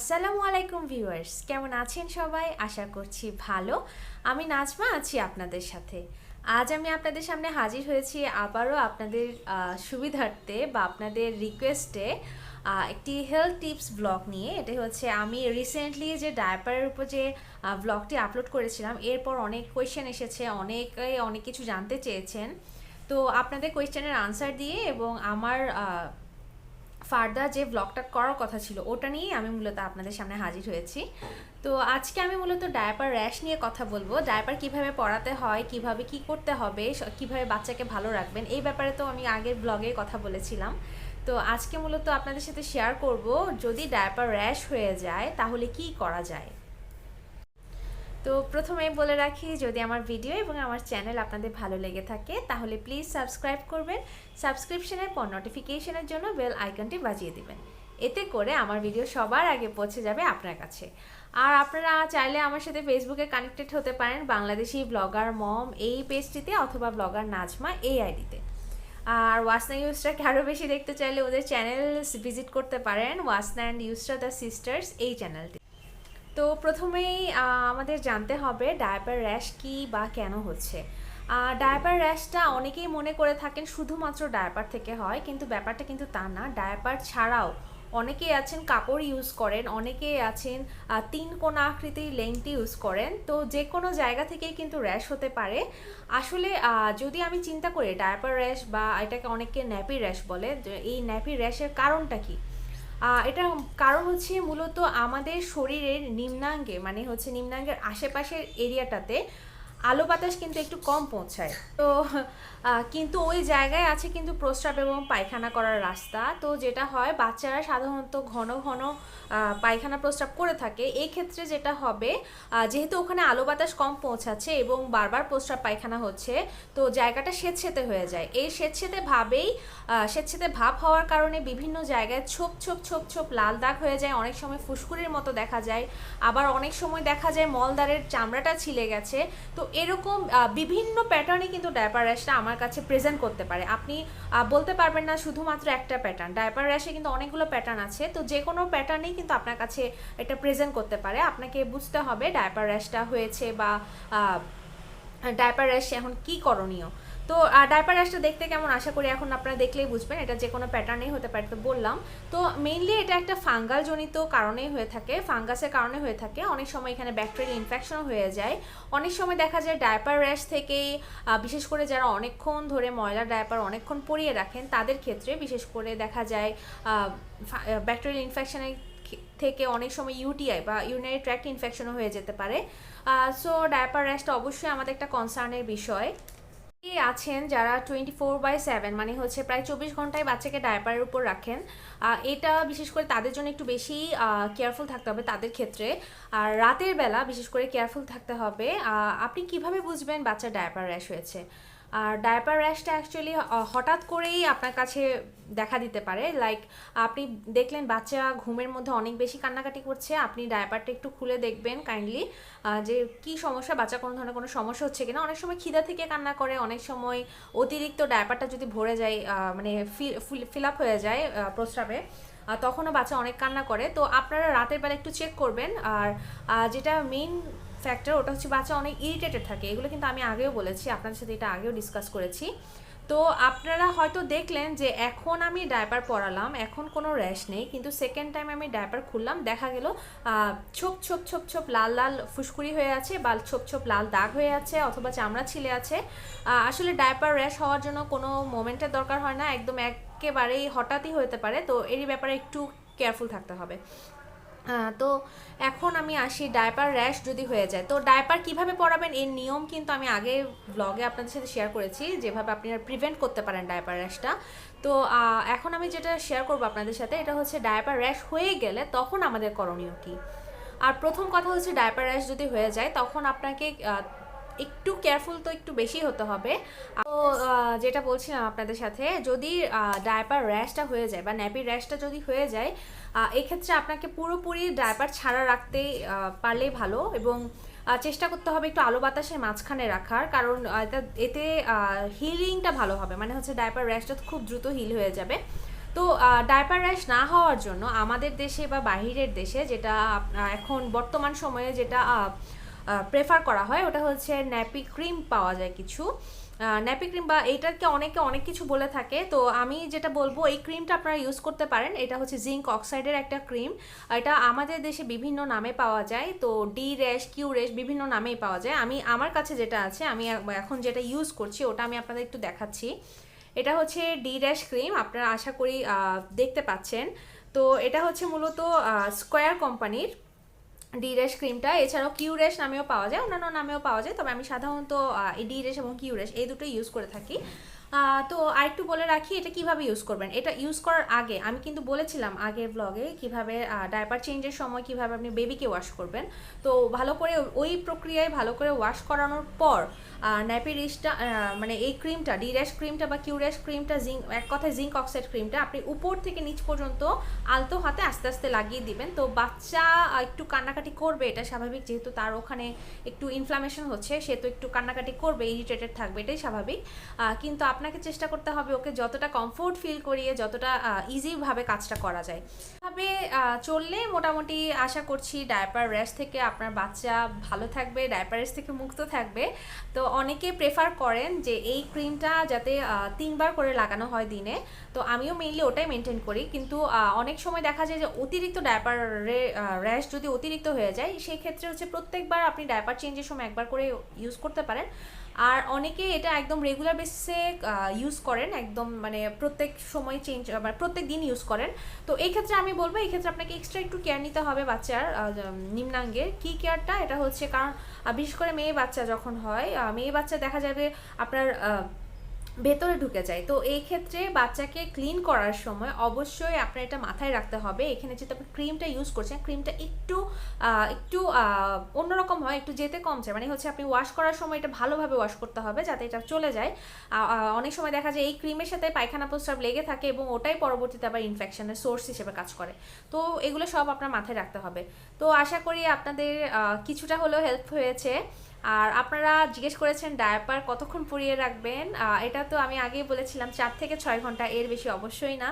আসসালামু আলাইকুম ভিউয়ার্স, কেমন আছেন সবাই? আশা করছি ভালো। আমি নাজমা আছি আপনাদের সাথে। আজ আমি আপনাদের সামনে হাজির হয়েছি আবারও আপনাদের সুবিধার্থে বা আপনাদের রিকোয়েস্টে একটি হেলথ টিপস ব্লগ নিয়ে। এটা হচ্ছে আমি রিসেন্টলি যে ডায়াপারের উপর যে ব্লগটি আপলোড করেছিলাম, এরপর অনেক কোয়েশ্চেন এসেছে, অনেকে অনেক কিছু জানতে চেয়েছেন। তো আপনাদের কোয়েশ্চেনের আনসার দিয়ে এবং আমার আহ, ফার্দার যে ব্লগটা করার কথা ছিল ওটা নিয়েই আমি মূলত আপনাদের সামনে হাজির হয়েছি। তো আজকে আমি মূলত ডায়াপার র্যাশ নিয়ে কথা বলব। ডায়াপার কীভাবে পড়াতে হয় কীভাবে কি করতে হবে কীভাবে বাচ্চাকে ভালো রাখবেন এই ব্যাপারে তো আমি আগের ব্লগে কথা বলেছিলাম। তো আজকে মূলত আপনাদের সাথে শেয়ার করব যদি ডায়াপার র্যাশ হয়ে যায় তাহলে কি করা যায়? তো প্রথমে বলে রাখি, যদি আমার ভিডিও এবং আমার চ্যানেল আপনাদের ভালো লেগে থাকে, তাহলে প্লিজ সাবস্ক্রাইব করবেন। সাবস্ক্রিপশনের পর নোটিফিকেশনের জন্য বেল আইকনটি বাজিয়ে দিবেন। এতে করে আমার ভিডিও সবার আগে পৌঁছে যাবে আপনার কাছে। আর আপনারা চাইলে আমার সাথে ফেসবুকে কানেক্টেড হতে পারেন, বাংলাদেশি ব্লগার মম এই পেজটিতে অথবা ব্লগার নাজমা এই আইডিতে আর ওয়াসনা ইউসটাকে আরও বেশি দেখতে চাইলে ওদের চ্যানেল ভিজিট করতে পারেন ওয়াসনা অ্যান্ড ইউসটা দ্য সিস্টার্স এই চ্যানেলটি তো প্রথমেই আমাদের জানতে হবে ডায়াপার র্যাশ কি বা কেন হচ্ছে। ডায়াপার র্যাশটা অনেকেই মনে করে থাকেন শুধুমাত্র ডায়াপার থেকে হয়, কিন্তু ব্যাপারটা কিন্তু তা না। ডায়াপার ছাড়াও অনেকেই আছেন কাপড় ইউজ করেন, অনেকেই আছেন তিন কোনা আকৃতির লেন্থটি ইউজ করেন। তো যে কোনো জায়গা থেকেই কিন্তু র্যাশ হতে পারে। আসলে যদি আমি চিন্তা করি, ডায়াপার র্যাশ বা এটাকে অনেকে ন্যাপি র্যাশ বলে এই ন্যাপি র্যাশের কারণটা কি? এটা কারণ হচ্ছে মূলত আমাদের শরীরের নিম্নাঙ্গে মানে হচ্ছে নিম্নাঙ্গের আশেপাশের এরিয়াটাতে আলো বাতাস কিন্তু একটু কম পৌঁছায়। তো কিন্তু ওই জায়গায় আছে কিন্তু প্রস্রাব এবং পায়খানা করার রাস্তা। তো যেটা হয়, বাচ্চারা সাধারণত ঘন ঘন পায়খানা প্রস্রাব করে থাকে। এই ক্ষেত্রে যেটা হবে যেহেতু ওখানে আলো বাতাস কম পৌঁছাচ্ছে এবং বারবার প্রস্রাব পায়খানা হচ্ছে, তো জায়গাটা স্বেচ্ছেতে হয়ে যায়। এই স্বেচ্ছেতে ভাবেই স্বেচ্ছেতে ভাব হওয়ার কারণে বিভিন্ন জায়গায় ছোপ ছোপ ছোপ ছোপ লাল দাগ হয়ে যায়। অনেক সময় ফুসকুড়ির মতো দেখা যায়। আবার অনেক সময় দেখা যায় মলদারের চামড়াটা ছিলে গেছে। তো এরকম বিভিন্ন প্যাটার্নে কিন্তু ডায়াপার র্যাশটা আমার কাছে প্রেজেন্ট করতে পারে। আপনি বলতে পারবেন না শুধুমাত্র একটা প্যাটার্ন ডায়াপার র্যাশে কিন্তু অনেকগুলো প্যাটার্ন আছে। তো যে কোনো প্যাটার্নেই কিন্তু আপনার কাছে এটা প্রেজেন্ট করতে পারে। আপনাকে বুঝতে হবে ডায়াপার র্যাশটা হয়েছে বা ডায়পার র্যাশ এখন কী করণীয়। তো ডায়াপার র্যাশটা দেখতে কেমন? আশা করি এখন আপনারা দেখলেই বুঝবেন। এটা যে কোনো প্যাটার্নেই হতে পারে, তো বললাম। তো মেইনলি এটা একটা ফাঙ্গাল জনিত কারণেই হয়ে থাকে ফাঙ্গাসের কারণে হয়ে থাকে। অনেক সময় এখানে ব্যাকটেরিয়াল ইনফেকশনও হয়ে যায়। অনেক সময় দেখা যায় ডায়াপার র্যাশ থেকেই বিশেষ করে যারা অনেকক্ষণ ধরে ময়লা ডায়াপার অনেকক্ষণ পরিয়ে রাখেন, তাদের ক্ষেত্রে বিশেষ করে দেখা যায় ব্যাকটেরিয়াল ইনফেকশনের থেকে অনেক সময় ইউটিআই বা ইউরিনারি ট্র্যাক্ট ইনফেকশনও হয়ে যেতে পারে। সো ডায়াপার র্যাশটা অবশ্যই আমাদের একটা কনসার্নের বিষয়। আছেন যারা টোয়েন্টি ফোর বাই সেভেন মানে হচ্ছে প্রায় চব্বিশ ঘন্টায় বাচ্চাকে ডায়াপারের উপর রাখেন। এটা বিশেষ করে তাদের জন্য একটু বেশি কেয়ারফুল থাকতে হবে তাদের ক্ষেত্রে। আর রাতের বেলা বিশেষ করে কেয়ারফুল থাকতে হবে। আপনি কীভাবে বুঝবেন বাচ্চা ডায়াপার র্যাশ হয়েছে? আর ডায়াপার র্যাশটা অ্যাকচুয়ালি হঠাৎ করেই আপনার কাছে দেখা দিতে পারে। লাইক আপনি দেখলেন বাচ্চা ঘুমের মধ্যে অনেক বেশি কান্নাকাটি করছে, আপনি ডায়াপারটা একটু খুলে দেখবেন কাইন্ডলি যে কি সমস্যা, বাচ্চা কোনো ধরনের কোনো সমস্যা হচ্ছে কিনা। অনেক সময় খিদা থেকে কান্না করে, অনেক সময় অতিরিক্ত ডায়াপারটা যদি ভরে যায় মানে ফিল আপ হয়ে যায় প্রস্রাবে তখনও বাচ্চা অনেক কান্না করে। তো আপনারা রাতের বেলা একটু চেক করবেন। আর যেটা মেইন ফ্যাক্টর ওটা হচ্ছে বাচ্চা অনেক ইরিটেটেড থাকে। এগুলো কিন্তু আমি আগেও বলেছি, আপনাদের সাথে এটা আগেও ডিসকাস করেছি। তো আপনারা হয়তো দেখলেন যে এখন আমি ডায়পার পরালাম, এখন কোনো র্যাশ নেই, কিন্তু সেকেন্ড টাইম আমি ডায়পার খুললাম, দেখা গেল ছোপ ছোপ ছোপ ছোপ লাল লাল ফুসকুড়ি হয়ে আছে বা ছোপ ছোপ লাল দাগ হয়ে আছে অথবা চামড়া ছিলে আছে। আসলে ডায়পার র্যাশ হওয়ার জন্য কোনো মোমেন্টের দরকার হয় না, একদম একেবারেই হঠাৎই হতে পারে, তো এরই ব্যাপারে একটু কেয়ারফুল থাকতে হবে। তো এখন আমি আসি ডায়পার র্যাশ যদি হয়ে যায়। তো ডায়পার কীভাবে পরাবেন এর নিয়ম কিন্তু আমি আগে ব্লগে আপনাদের সাথে শেয়ার করেছি, যেভাবে আপনারা প্রিভেন্ট করতে পারেন ডায়পার র্যাশটা তো এখন আমি যেটা শেয়ার করব আপনাদের সাথে, এটা হচ্ছে ডায়পার র্যাশ হয়ে গেলে তখন আমাদের করণীয় কী? আর প্রথম কথা হচ্ছে ডায়পার র্যাশ যদি হয়ে যায়, তখন আপনাকে একটু কেয়ারফুল তো একটু বেশি হতে হবে। তো যেটা বলছিলাম আপনাদের সাথে, যদি ডায়পার র্যাশটা হয়ে যায় বা ন্যাপি র্যাশটা যদি হয়ে যায় এক্ষেত্রে আপনাকে পুরোপুরি ডায়পার ছাড়া রাখতে পারলেই ভালো এবং চেষ্টা করতে হবে একটু আলো বাতাসের মাঝখানে রাখার কারণ এতে হিলিংটা ভালো হবে। মানে হচ্ছে ডায়পার র্যাশটা খুব দ্রুত হিল হয়ে যাবে। তো ডাইপার র্যাশ না হওয়ার জন্য আমাদের দেশে বা বাহিরের দেশে যেটা এখন বর্তমান সময়ে যেটা প্রেফার করা হয়, ওটা হচ্ছে ন্যাপি ক্রিম পাওয়া যায় কিছু। ন্যাপি ক্রিম বা এইটাকে অনেকে অনেক কিছু বলে থাকে, তো আমি যেটা বলব, এই ক্রিমটা আপনারা ইউজ করতে পারেন। এটা হচ্ছে জিঙ্ক অক্সাইডের একটা ক্রিম এটা আমাদের দেশে বিভিন্ন নামে পাওয়া যায়, তো ডি র্যাশ কিউ র্যাশ বিভিন্ন নামেই পাওয়া যায়। আমি, আমার কাছে যেটা আছে, আমি এখন যেটা ইউজ করছি, ওটা আমি আপনাদের একটু দেখাচ্ছি। এটা হচ্ছে ডি র্যাশ ক্রিম আপনারা আশা করি দেখতে পাচ্ছেন। তো এটা হচ্ছে মূলত স্কোয়ার কোম্পানির ডি রেশ ক্রিমটা এছাড়াও কিউরেশ নামেও পাওয়া যায়, অন্যান্য নামেও পাওয়া যায়, তবে আমি সাধারণত ডি রেশ এবং কিউরেশ এই দুটো ইউজ করে থাকি। তো আরেকটু বলে রাখি, এটা কীভাবে ইউজ করবেন? এটা ইউজ করার আগে, আমি কিন্তু বলেছিলাম আগের ব্লগে কীভাবে ডায়পার চেঞ্জের সময় কীভাবে আপনি বেবিকে ওয়াশ করবেন। তো ভালো করে ওই প্রক্রিয়ায় ভালো করে ওয়াশ করানোর পর ন্যাপি রিসটা মানে এই ক্রিমটা ডি র্যাশ ক্রিমটা বা কিউ র্যাশ ক্রিমটা জিঙ্ক এক কথায় জিঙ্ক অক্সাইড ক্রিমটা আপনি উপর থেকে নিচ পর্যন্ত আলতো হাতে আস্তে আস্তে লাগিয়ে দিবেন। তো বাচ্চা একটু কান্নাকাটি করবে, এটা স্বাভাবিক যেহেতু তার ওখানে একটু ইনফ্লামেশন হচ্ছে, সে তো একটু কান্নাকাটি করবে ইরিটেটেড থাকবে, এটাই স্বাভাবিক। কিন্তু আপনাকে চেষ্টা করতে হবে ওকে যতটা কমফোর্ট ফিল করিয়ে, যতটা ইজিভাবে কাজটা করা যায়। ভাবে চললে মোটামুটি আশা করছি ডায়াপার র্যাশ থেকে আপনার বাচ্চা ভালো থাকবে ডায়াপার র্যাশ থেকে মুক্ত থাকবে। তো অনেকে প্রেফার করেন যে এই ক্রিমটা যাতে তিনবার করে লাগানো হয় দিনে। তো আমিও মেইনলি ওটাই মেনটেন করি। কিন্তু অনেক সময় দেখা যায় যে অতিরিক্ত ডায়াপার র্যাশ যদি অতিরিক্ত হয়ে যায় সেই ক্ষেত্রে হচ্ছে প্রত্যেকবার আপনি ডায়াপার চেঞ্জের সময় একবার করে ইউজ করতে পারেন। আর অনেকে এটা একদম রেগুলার বেসিসে ইউজ করেন, একদম মানে প্রত্যেক সময় চেঞ্জ মানে প্রত্যেক দিন ইউজ করেন। তো এই ক্ষেত্রে আমি বলব, এই ক্ষেত্রে আপনাকে এক্সট্রা একটু কেয়ার নিতে হবে বাচ্চার নিম্নাঙ্গের। কী কেয়ারটা এটা হচ্ছে কারণ বিশেষ করে মেয়ে বাচ্চা যখন হয় মেয়ে বাচ্চা দেখা যাবে আপনার ভেতরে ঢুকে যায়। তো এই ক্ষেত্রে বাচ্চাকে ক্লিন করার সময় অবশ্যই আপনার এটা মাথায় রাখতে হবে। এখানে যেহেতু আপনি ক্রিমটা ইউজ করছেন ক্রিমটা একটু একটু অন্যরকম হয়, একটু যেতে কম চায়। মানে হচ্ছে আপনি ওয়াশ করার সময় এটা ভালোভাবে ওয়াশ করতে হবে যাতে এটা চলে যায়। অনেক সময় দেখা যায় এই ক্রিমের সাথে পায়খানা প্রস্রাব লেগে থাকে এবং ওটাই পরবর্তীতে আবার ইনফেকশনের সোর্স হিসেবে কাজ করে। তো এগুলো সব আপনার মাথায় রাখতে হবে। তো আশা করি আপনাদের কিছুটা হলেও হেল্প হয়েছে। আর আপনারা জিজ্ঞেস করেছেন ডায়াপার কতক্ষণ পরিয়ে রাখবেন এটা তো আমি আগেই বলেছিলাম, চার থেকে ছয় ঘণ্টা, এর বেশি অবশ্যই না।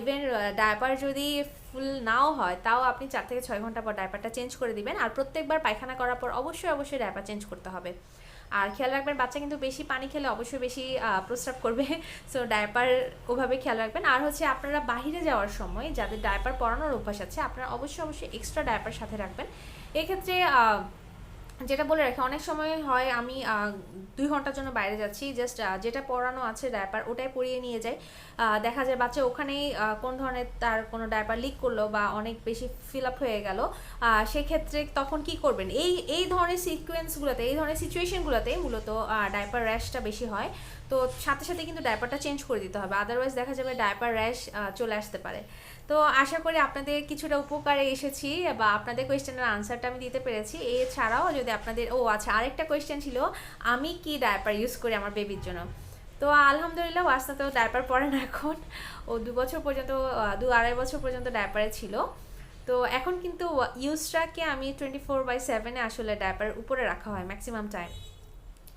ইভেন ডায়াপার যদি ফুল নাও হয়, তাও আপনি চার থেকে ছয় ঘণ্টা পর ডায়াপারটা চেঞ্জ করে দিবেন। আর প্রত্যেকবার পায়খানা করার পর অবশ্যই অবশ্যই ডায়াপার চেঞ্জ করতে হবে। আর খেয়াল রাখবেন, বাচ্চা কিন্তু বেশি পানি খেলে অবশ্যই বেশি প্রস্রাব করবে। সো ডায়াপার ওভাবে খেয়াল রাখবেন। আর হচ্ছে আপনারা বাইরে যাওয়ার সময়, যাদের ডায়াপার পরানোর অভ্যাস আছে, আপনারা অবশ্যই অবশ্যই এক্সট্রা ডায়াপার সাথে রাখবেন। এক্ষেত্রে যেটা বলে রাখি, অনেক সময় হয় আমি দুই ঘণ্টার জন্য বাইরে যাচ্ছি জাস্ট যেটা পরানো আছে ডায়াপার ওটাই পরিয়ে নিয়ে যাই। দেখা যায় বাচ্চা ওখানেই কোন ধরনের তার কোনো ডায়াপার লিক করল বা অনেক বেশি ফিল আপ হয়ে গেল সেক্ষেত্রে তখন কি করবেন? এই এই ধরনের সিকোয়েন্সগুলোতে এই ধরনের সিচুয়েশনগুলোতে মূলত ডায়াপার র্যাশটা বেশি হয়। তো সাথে সাথে কিন্তু ডায়াপারটা চেঞ্জ করে দিতে হবে আদারওয়াইজ দেখা যাবে ডায়াপার র্যাশ চলে আসতে পারে। তো আশা করি আপনাদের কিছুটা উপকারে এসেছি বা আপনাদের কোয়েশ্চেনের আনসারটা আমি দিতে পেরেছি। এছাড়াও যদি আপনাদের, ও আচ্ছা আরেকটা কোয়েশ্চেন ছিল, আমি কি ডায়াপার ইউজ করি আমার বেবির জন্য? তো আলহামদুলিল্লাহ ওয়াস্তা তো ডায়াপার পরে না এখন। ও দু বছর পর্যন্ত দু আড়াই বছর পর্যন্ত ডায়াপারে ছিল। তো এখন কিন্তু ইউজটাকে আমি টোয়েন্টি ফোর বাই সেভেনে আসলে ডায়াপার উপরে রাখা হয় ম্যাক্সিমাম টাইম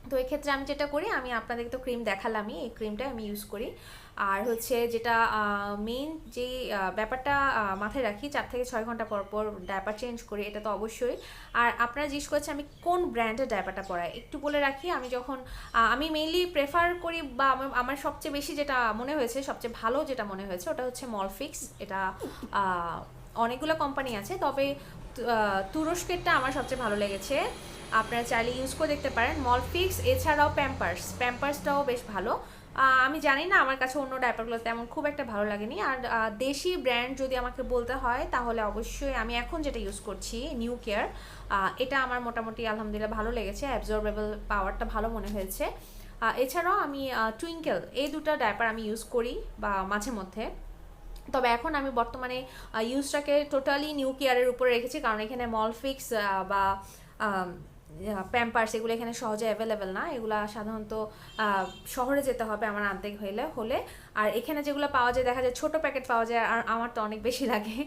তো এক্ষেত্রে আমি যেটা করি, আমি আপনাদেরকে তো ক্রিম দেখালামই, এই ক্রিমটা আমি ইউজ করি। আর হচ্ছে যেটা মেইন যে ব্যাপারটা মাথায় রাখি, চার থেকে ছয় ঘণ্টা পর পর ডায়াপার চেঞ্জ করি, এটা তো অবশ্যই। আর আপনারা জিজ্ঞেস করছেন আমি কোন ব্র্যান্ডের ডায়াপারটা পরাই। একটু বলে রাখি, আমি যখন আমি মেইনলি প্রেফার করি বা আমার- সবচেয়ে বেশি যেটা মনে হয়েছে, সবচেয়ে ভালো যেটা মনে হয়েছে, ওটা হচ্ছে মলফিক্স এটা অনেকগুলো কোম্পানি আছে, তবে তুরস্কেরটা আমার সবচেয়ে ভালো লেগেছে। আপনারা চাইলে ইউজ করে দেখতে পারেন। মলফিক্স এছাড়াও প্যাম্পার্স প্যাম্পার্সটাও বেশ ভালো। আমি জানি না, আমার কাছে অন্য ডাইপারগুলো তেমন খুব একটা ভালো লাগেনি। আর দেশি ব্র্যান্ড যদি আমাকে বলতে হয়, তাহলে অবশ্যই আমি এখন যেটা ইউজ করছি নিউ কেয়ার এটা আমার মোটামুটি আলহামদুলিল্লাহ ভালো লেগেছে অ্যাবজর্বেবল পাওয়ারটা ভালো মনে হয়েছে। এছাড়াও আমি টুইঙ্কেল এই দুটো ডাইপার আমি ইউজ করি, বা মাঝে মধ্যে। তবে এখন আমি বর্তমানে ইউজটাকে টোটালি নিউ কেয়ারের উপরে রেখেছি, কারণ এখানে মলফিক্স বা প্যাম্পার্স এগুলো এখানে সহজে অ্যাভেলেবেল না। এগুলা সাধারণত শহরে যেতে হবে আমার আনতে হইলে হলে। আর এখানে যেগুলো পাওয়া যায় দেখা যায় ছোট প্যাকেট পাওয়া যায় আর আমার তো অনেক বেশি লাগে।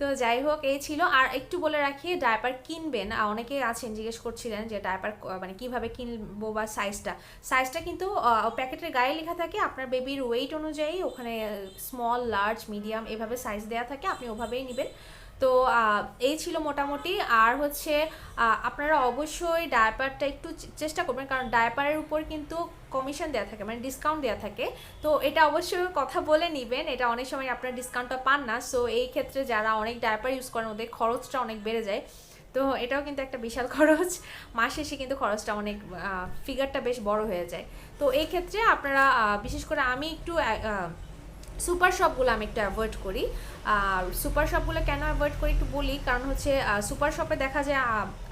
তো যাই হোক এই ছিল। আর একটু বলে রাখি ডায়পার কিনবেন। আহ, অনেকেই আছেন জিজ্ঞেস করছিলেন যে ডায়পার মানে কীভাবে কিনবো বা সাইজটা সাইজটা কিন্তু প্যাকেটের গায়ে লেখা থাকে আপনার বেবির ওয়েট অনুযায়ী ওখানে স্মল লার্জ মিডিয়াম এভাবে সাইজ দেওয়া থাকে আপনি ওভাবেই নেবেন। তো এই ছিল মোটামুটি। আর হচ্ছে আপনারা অবশ্যই ডায়পারটা একটু চেষ্টা করবেন। কারণ ডায়পারের উপর কিন্তু কমিশন দেওয়া থাকে মানে ডিসকাউন্ট দেওয়া থাকে। তো এটা অবশ্যই কথা বলে নেবেন। এটা অনেক সময় আপনারা ডিসকাউন্টটা পান না। সো এই ক্ষেত্রে যারা অনেক ডায়পার ইউজ করেন, ওদের খরচটা অনেক বেড়ে যায়। তো এটাও কিন্তু একটা বিশাল খরচ। মাস শেষে কিন্তু খরচটা অনেক ফিগারটা বেশ বড় হয়ে যায়। তো এই ক্ষেত্রে আপনারা বিশেষ করে আমি একটু সুপার শপগুলো আমি একটু অ্যাভয়েড করি। আর সুপার শপগুলো কেন অ্যাভয়েড করি একটু বলি। কারণ হচ্ছে সুপার শপে দেখা যায়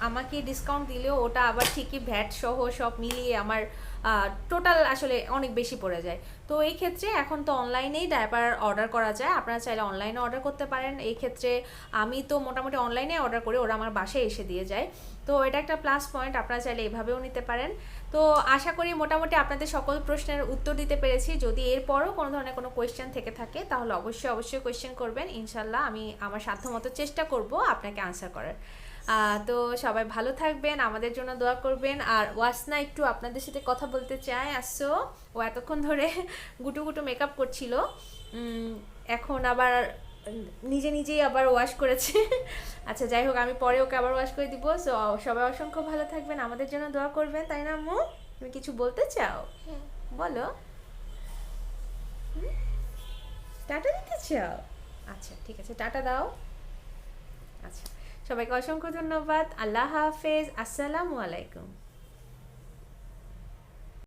আমাকে ডিসকাউন্ট দিলেও ওটা আবার ঠিকই ভ্যাট সহ সব মিলিয়ে আমার টোটাল আসলে অনেক বেশি পড়ে যায়। তো এই ক্ষেত্রে এখন তো অনলাইনেই ডাইপার অর্ডার করা যায়। আপনারা চাইলে অনলাইনে অর্ডার করতে পারেন। এই ক্ষেত্রে আমি তো মোটামুটি অনলাইনে অর্ডার করি, ওরা আমার বাসায় এসে দিয়ে যায়। তো এটা একটা প্লাস পয়েন্ট আপনারা চাইলে এভাবেও নিতে পারেন। তো আশা করি মোটামুটি আপনাদের সকল প্রশ্নের উত্তর দিতে পেরেছি। যদি এরপরও কোনো ধরনের কোনো কোয়েশ্চেন থেকে থাকে, তাহলে অবশ্যই অবশ্যই কোয়েশ্চেন করবেন ইনশাল্লাহ আমি আমার সাধ্যমতো চেষ্টা করব আপনাকে আনসার করার। তো সবাই ভালো থাকবেন আমাদের জন্য দোয়া করবেন। আর ওয়াসনা একটু আপনাদের সাথে কথা বলতে চায় আসছো ও এতক্ষণ ধরে গুটু গুটু মেকআপ করছিল। এখন আবার নিজে নিজেই আবার ওয়াশ করেছে। আচ্ছা যাই হোক আমি পরে ওকে আবার ওয়াশ করে দিব। সো সবাই অসংখ্য ভালো থাকবেন আমাদের জন্য দোয়া করবেন তাই না আম্মু? তুমি কিছু বলতে চাও? হ্যাঁ। বলো। টাটা দিতে চাও? আচ্ছা ঠিক আছে টাটা দাও। আচ্ছা সবাইকে অসংখ্য ধন্যবাদ। আল্লাহ হাফেজ। আসসালামু আলাইকুম।